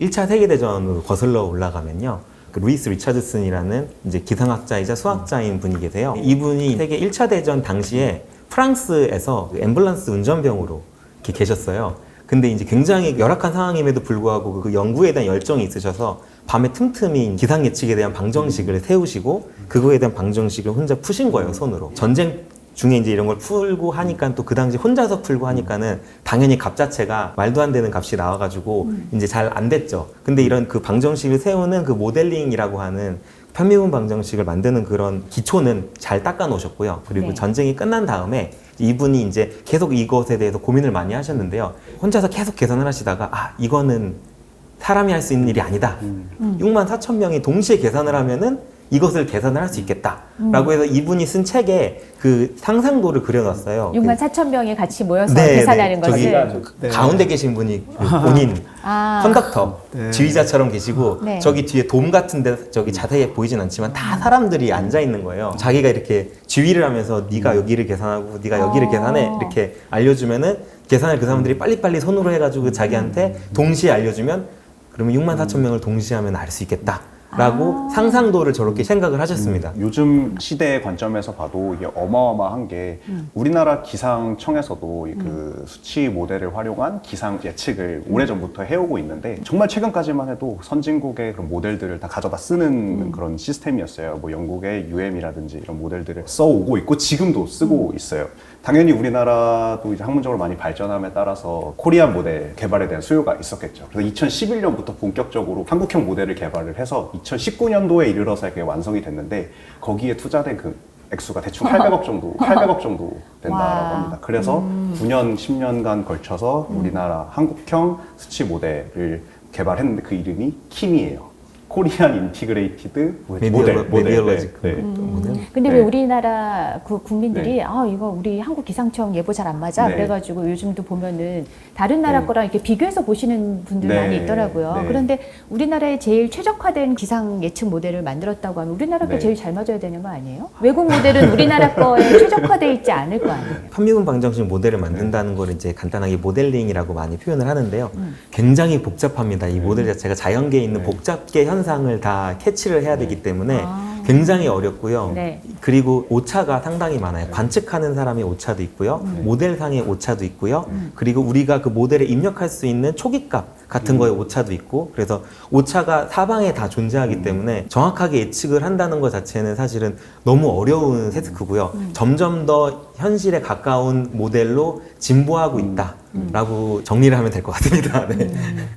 1차 세계대전으로 거슬러 올라가면요. 그 루이스 리차드슨이라는 이제 기상학자이자 수학자인 분이 계세요. 이분이 세계 1차 대전 당시에 프랑스에서 그 앰뷸런스 운전병으로 이렇게 계셨어요. 근데 이제 굉장히 열악한 상황임에도 불구하고 그 연구에 대한 열정이 있으셔서 밤에 틈틈이 기상 예측에 대한 방정식을 세우시고 그거에 대한 방정식을 혼자 푸신 거예요, 손으로. 전쟁 중에 이제 이런 걸 풀고 하니까 또 그 당시 혼자서 풀고 하니까는 당연히 값 자체가 말도 안 되는 값이 나와가지고 이제 잘 안 됐죠. 근데 이런 그 방정식을 세우는 그 모델링이라고 하는 편미분 방정식을 만드는 그런 기초는 잘 닦아 놓으셨고요. 그리고 네. 전쟁이 끝난 다음에 이분이 이제 계속 이것에 대해서 고민을 많이 하셨는데요. 혼자서 계속 계산을 하시다가 아 이거는 사람이 할 수 있는 일이 아니다. 음. 6만 4천 명이 동시에 계산을 하면은 이것을 계산을 할 수 있겠다라고 해서 이분이 쓴 책에 그 상상도를 그려놨어요. 6만 4천 명이 같이 모여서 네, 계산하는 네. 저기 것을 그 네. 가운데 계신 분이 그 본인 아, 컨덕터 네. 지휘자처럼 계시고 네. 저기 뒤에 돔 같은데 저기 자세히 보이진 않지만 다 사람들이 앉아 있는 거예요. 자기가 이렇게 지휘를 하면서 네가 여기를 계산하고 네가 여기를 어. 계산해 이렇게 알려주면은 계산을 그 사람들이 빨리빨리 손으로 해가지고 자기한테 동시에 알려주면 그러면 6만 4천 명을 동시에 하면 알 수 있겠다. 라고 상상도를 저렇게 생각을 하셨습니다. 요즘 시대의 관점에서 봐도 이게 어마어마한 게 우리나라 기상청에서도 이그 수치 모델을 활용한 기상 예측을 오래전부터 해오고 있는데 정말 최근까지만 해도 선진국의 그런 모델들을 다 가져다 쓰는 그런 시스템이었어요. 뭐 영국의 UM이라든지 이런 모델들을 써오고 있고 지금도 쓰고 있어요. 당연히 우리나라도 이제 학문적으로 많이 발전함에 따라서 코리안 모델 개발에 대한 수요가 있었겠죠. 그래서 2011년부터 본격적으로 한국형 모델을 개발을 해서 2019년도에 이르러서 그게 완성이 됐는데 거기에 투자된 그 액수가 대충 800억 정도, 800억 정도 된다라고 와. 합니다. 그래서 9년, 10년간 걸쳐서 우리나라 한국형 수치 모델을 개발했는데 그 이름이 킴이에요. 코리안 인티그레이티드 모델. 모델. 메디얼로지크 네, 네. 모델. 근데 네. 왜 우리나라 그 국민들이 네. 아 이거 우리 한국 기상청 예보 잘 안 맞아 네. 그래가지고 요즘도 보면은 다른 나라 네. 거랑 이렇게 비교해서 보시는 분들 네. 많이 있더라고요. 네. 그런데 우리나라에 제일 최적화된 기상 예측 모델을 만들었다고 하면 우리나라 게 네. 제일 잘 맞아야 되는 거 아니에요? 외국 모델은 우리나라 거에 최적화돼 있지 않을 거 아니에요. 편미분 방정식 모델을 만든다는 걸 이제 간단하게 모델링이라고 많이 표현을 하는데요. 음. 굉장히 복잡합니다. 이 모델 자체가 자연계에 있는 네. 복잡계 현 상을 다 캐치를 해야 되기 때문에 아. 굉장히 어렵고요. 네. 그리고 오차가 상당히 많아요. 관측하는 사람의 오차도 있고요. 음. 모델상의 오차도 있고요. 그리고 우리가 그 모델에 입력할 수 있는 초기값 음. 같은 거에 오차도 있고 그래서 오차가 사방에 다 음. 존재하기 때문에 정확하게 예측을 한다는 것 자체는 사실은 너무 어려운 태스크고요. 음. 점점 더 현실에 가까운 모델로 진보하고 있다라고 정리를 하면 될 것 같습니다. 네.